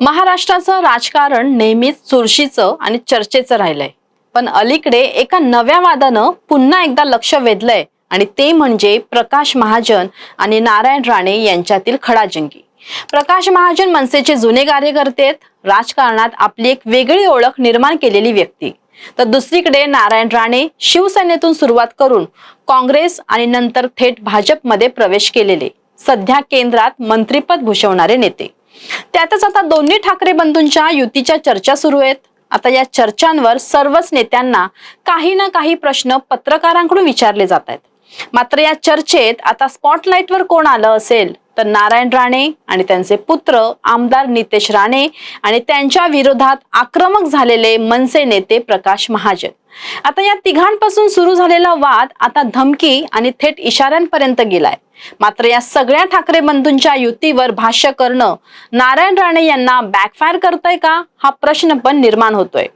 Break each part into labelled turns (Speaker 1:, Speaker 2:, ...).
Speaker 1: महाराष्ट्राचं राजकारण नेहमीच चुरशीचं आणि चर्चेचं राहिलंय. पण अलीकडे एका नव्या वादानं पुन्हा एकदा लक्ष वेधलंय आणि ते म्हणजे प्रकाश महाजन आणि नारायण राणे यांच्यातील खडाजंगी. प्रकाश महाजन मनसेचे जुने कार्यकर्ते राजकारणात आपली एक वेगळी ओळख निर्माण केलेली व्यक्ती. तर दुसरीकडे नारायण राणे शिवसेनेतून सुरुवात करून काँग्रेस आणि नंतर थेट भाजपमध्ये प्रवेश केलेले सध्या केंद्रात मंत्रीपद भूषवणारे नेते. त्यातच आता दोन्ही ठाकरे बंधूंच्या युतीच्या चर्चा सुरू आहेत. आता या चर्चांवर सर्वच नेत्यांना काही ना काही प्रश्न पत्रकारांकडून विचारले जात आहेत. मात्र या चर्चेत आता स्पॉटलाईटवर कोण आलं असेल? तर नारायण राणे आणि त्यांचे पुत्र आमदार नितेश राणे आणि त्यांच्या विरोधात आक्रमक झालेले मनसे नेते प्रकाश महाजन. आता या तिघांपासून सुरू झालेला वाद आता धमकी आणि थेट इशाऱ्यांपर्यंत गेलाय. मात्र या सगळ्या ठाकरे बंधूंच्या युतीवर भाष्य करणं नारायण राणे यांना बॅकफायर करतय का? हा प्रश्न पण निर्माण होतोय.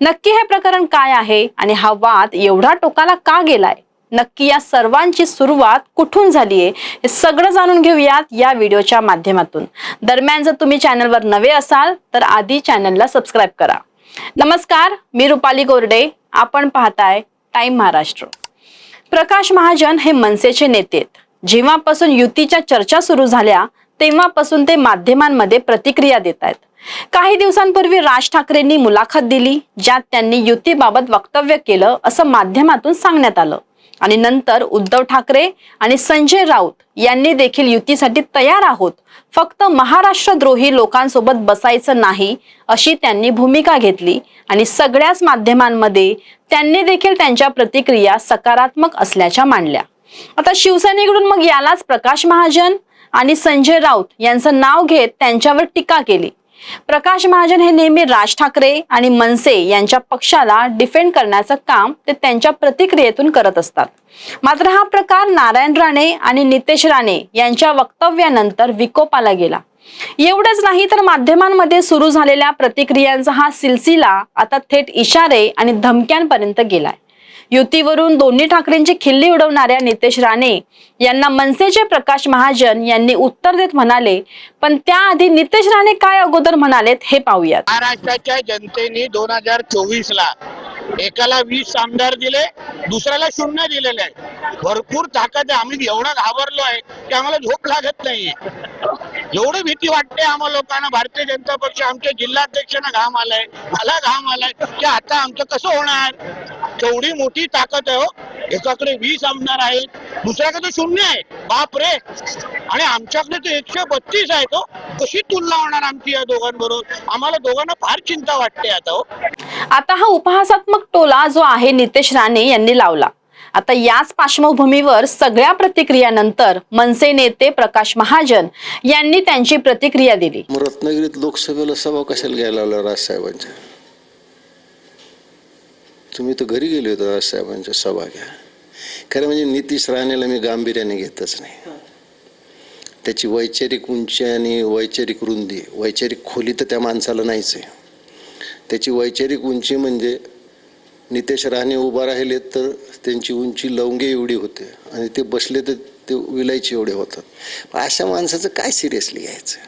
Speaker 1: नक्की हे प्रकरण काय आहे? आणि हा वाद एवढा टोकाला का गेलाय? नक्की या सर्वांची सुरुवात कुठून झालीये? हे सगळं जाणून घेऊयात या व्हिडिओच्या माध्यमातून. दरम्यान जर तुम्ही चॅनलवर नवे असाल तर आधी चॅनलला सबस्क्राईब करा. नमस्कार मी रुपाली गोरडे. आपण पाहताय टाइम महाराष्ट्र. प्रकाश महाजन हे मनसेचे नेते आहेत. जेव्हापासून युतीच्या चर्चा सुरू झाल्या तेव्हापासून ते माध्यमांमध्ये प्रतिक्रिया देत आहेत. काही दिवसांपूर्वी राज ठाकरेंनी मुलाखत दिली ज्यात त्यांनी युतीबाबत वक्तव्य केलं असं माध्यमातून सांगण्यात आलं. आणि नंतर उद्धव ठाकरे आणि संजय राऊत यांनी देखील युतीसाठी तयार आहोत. फक्त महाराष्ट्रद्रोही लोकांसोबत बसायचं नाही अशी त्यांनी भूमिका घेतली. आणि सगळ्याच माध्यमांमध्ये त्यांनी देखील त्यांच्या प्रतिक्रिया सकारात्मक असल्याच्या मांडल्या. आता शिवसेनेकडून मग यालाच प्रकाश महाजन आणि संजय राऊत यांचं नाव घेत त्यांच्यावर टीका केली. प्रकाश महाजन हे नेहमी राज ठाकरे आणि मनसे यांच्या पक्षाला डिफेंड करण्याचं काम ते त्यांच्या प्रतिक्रियेतून करत असतात. मात्र हा प्रकार नारायण राणे आणि नितेश राणे यांच्या वक्तव्यानंतर विकोपाला गेला. एवढंच नाही तर माध्यमांमध्ये सुरू झालेल्या प्रतिक्रियांचा हा सिलसिला आता थेट इशारे आणि धमक्यांपर्यंत गेलाय. युतीवरून दोन्ही ठाकरेंची खिल्ली उडवणाऱ्या नितेश राणे यांना मनसेचे प्रकाश महाजन यांनी उत्तर देत म्हणाले पण त्याआधी नितेश राणे काय अगोदर म्हणालेत हे पाहूयात.
Speaker 2: महाराष्ट्राच्या जनतेने दोन हजार चोवीस ला एकाला वीस आमदार दिले दुसऱ्याला शून्य दिलेले आहे भरपूर ताकद आहे. आम्ही एवढा घाबरलो आहे की आम्हाला झोप लागत नाहीये. एवढी भीती वाटते आम्हाला लोकांना. भारतीय जनता पक्ष आमच्या जिल्हाध्यक्षांना घाम आलाय मला घाम आलाय की आता आमचं कसं होणार? केवढी मोठी ताकद आहे हो एकाकडे वीस आमदार आहेत दुसऱ्याकडे शून्य आहे. बाप रे! आणि आमच्याकडे तर एकशे बत्तीस आहे तो कशी तुलना होणार आमची या दोघांबरोबर? आम्हाला दोघांना फार चिंता वाटते आता हो.
Speaker 1: आता हा उपहासात्मक टोला जो आहे नितेश राणे यांनी लावला. आता याच पार्श्वभूमीवर सगळ्या प्रतिक्रियानंतर मनसे नेते प्रकाश महाजन यांनी त्यांची प्रतिक्रिया दिली.
Speaker 3: रत्नागिरीत लोकसभेला सभा कशाला घ्यायला लावल्या राजसाहेबांच्या तुम्ही तर घरी गेले होते राजसाहेबांच्या सभा घ्या खरं म्हणजे नितीश राणेला मी गांभीर्याने घेतच नाही. त्याची वैचारिक उंची आणि वैचारिक रुंदी वैचारिक खोली तर त्या माणसाला नाहीच आहे. त्याची वैचारिक उंची म्हणजे नितेश राणे उभा राहिले तर त्यांची उंची लवंगे एवढी होते आणि ते बसले तर ते विलायची एवढे होतात. अशा माणसाचं काय सिरियसली घ्यायचं?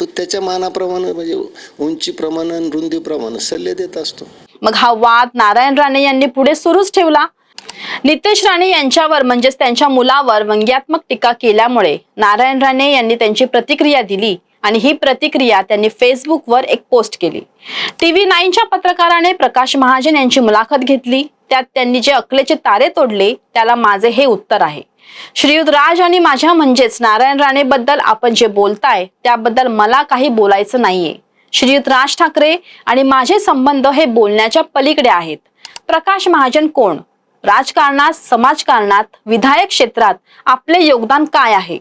Speaker 3: तो त्याच्या मानाप्रमाणे म्हणजे उंचीप्रमाणे रुंदीप्रमाणे सल्ले देत असतो.
Speaker 1: मग हा वाद नारायण राणे यांनी पुढे सुरूच ठेवला. नितेश राणे यांच्यावर म्हणजेच त्यांच्या मुलावर व्यंग्यात्मक टीका केल्यामुळे नारायण राणे यांनी त्यांची प्रतिक्रिया दिली. आणि ही प्रतिक्रिया त्यांनी फेसबुकवर एक पोस्ट केली. टीव्ही नाईनच्या पत्रकाराने प्रकाश महाजन यांची मुलाखत घेतली. त्यात त्यांनी जे अकलेचे तारे तोडले त्याला माझे हे उत्तर आहे. श्रीयुत राज आणि माझ्या म्हणजेच नारायण राणे बद्दल आपण जे बोलताय त्याबद्दल मला काही बोलायचं नाहीये. श्रीयुत राज ठाकरे आणि माझे संबंध हे बोलण्याच्या पलीकडे आहेत. प्रकाश महाजन कोण? राजकारणात समाजकारणात विधायक क्षेत्रात आपले योगदान काय आहे?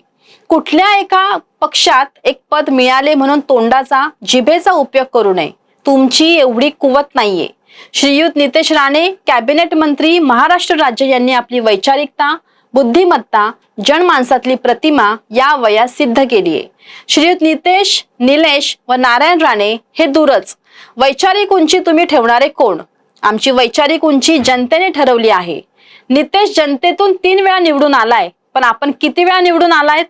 Speaker 1: कुठल्या एका पक्षात एक पद मिळाले म्हणून तोंडाचा जिभेचा उपयोग करू नये? तुमची एवढी कुवत नाहीये. श्रीयुत नितेश राणे कॅबिनेट मंत्री महाराष्ट्र राज्य यांनी आपली वैचारिकता बुद्धिमत्ता जनमानसातली प्रतिमा या वयात सिद्ध केली आहे. श्रीयुत नितेश निलेश व नारायण राणे हे दूरच. वैचारिक उंची तुम्ही ठेवणारे कोण? आमची वैचारिक उंची जनतेने ठरवली आहे. नितेश जनतेतून तीन वेळा निवडून आलाय पण आपण किती वेळा निवडून आलायत?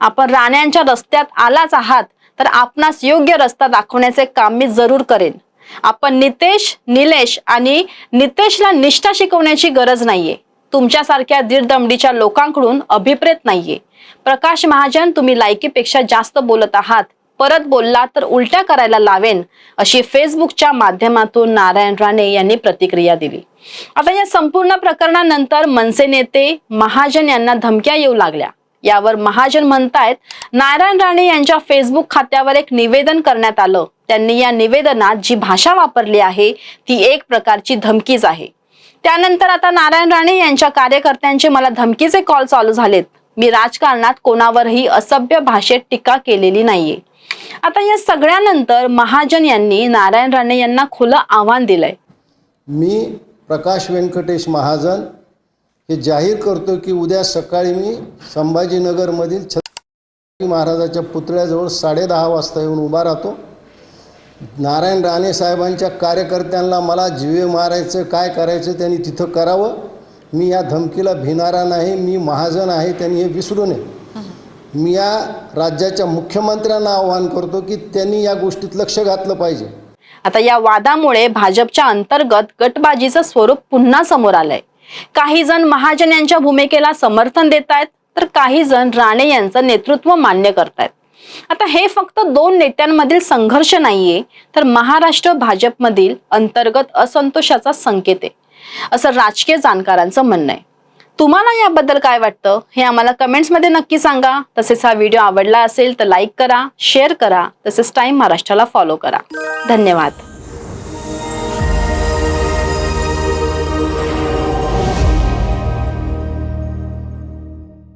Speaker 1: आपण राण्यांच्या रस्त्यात आलाच आहात तर आपणास योग्य रस्ता दाखवण्याचे काम मी जरूर करेन. आपण नितेश निलेश आणि नितेशला निष्ठा शिकवण्याची गरज नाहीये. तुमच्यासारख्या दीडदमडीच्या लोकांकडून अभिप्रेत नाहीये. प्रकाश महाजन तुम्ही लायकीपेक्षा जास्त बोलत आहात. परत बोलला तर उलट्या करायला लावेन अशी फेसबुकच्या माध्यमातून नारायण राणे यांनी प्रतिक्रिया दिली. आता या संपूर्ण प्रकरणानंतर मनसे नेते महाजन यांना धमक्या येऊ लागल्या. यावर महाजन म्हणतायत नारायण राणे यांच्या फेसबुक खात्यावर एक निवेदन करण्यात आलं. त्यांनी या निवेदनात जी भाषा वापरली आहे ती एक प्रकारची धमकीच आहे. त्यानंतर आता नारायण राणे यांच्या कार्यकर्त्यांचे मला धमकीचे कॉल चालू झालेत. मी राजकारणात कोणावरही असभ्य भाषेत टीका केलेली नाहीये. आता या सगळ्यानंतर महाजन यांनी नारायण राणे यांना खुलं आव्हान दिलंय.
Speaker 3: मी प्रकाश व्यंकटेश महाजन हे जाहीर करतो की उद्या सकाळी मी संभाजीनगरमधील छत्रपती महाराजाच्या पुतळ्याजवळ साडेदहा वाजता येऊन उभा राहतो. नारायण राणे साहेबांच्या कार्यकर्त्यांना मला जीवे मारायचं काय करायचं त्यांनी तिथं करावं. मी या धमकीला भिनारा नाही मी महाजन आहे त्यांनी हे विसरू नये. मी या राज्याच्या मुख्यमंत्र्यांना आवाहन करतो की त्यांनी या गोष्टीत लक्ष घातलं पाहिजे.
Speaker 1: आता या वादामुळे भाजपच्या अंतर्गत गटबाजीचं स्वरूप पुन्हा समोर आलंय. काही जण महाजन यांच्या भूमिकेला समर्थन देत आहेत तर काही जण राणे यांचं नेतृत्व मान्य करतायत. आता हे फक्त दोन नेत्यांमधील संघर्ष नाहीये तर महाराष्ट्र भाजपमधील अंतर्गत असंतोषाचा संकेत आहे असं राजकीय जाणकारांचं म्हणणं आहे. तुम्हाला याबद्दल काय वाटतं? हे आम्हाला कमेंट्समध्ये नक्की सांगा. तसेच हा व्हिडिओ आवडला असेल तर लाईक करा शेअर करा. तसेच टाईम महाराष्ट्राला फॉलो करा. धन्यवाद.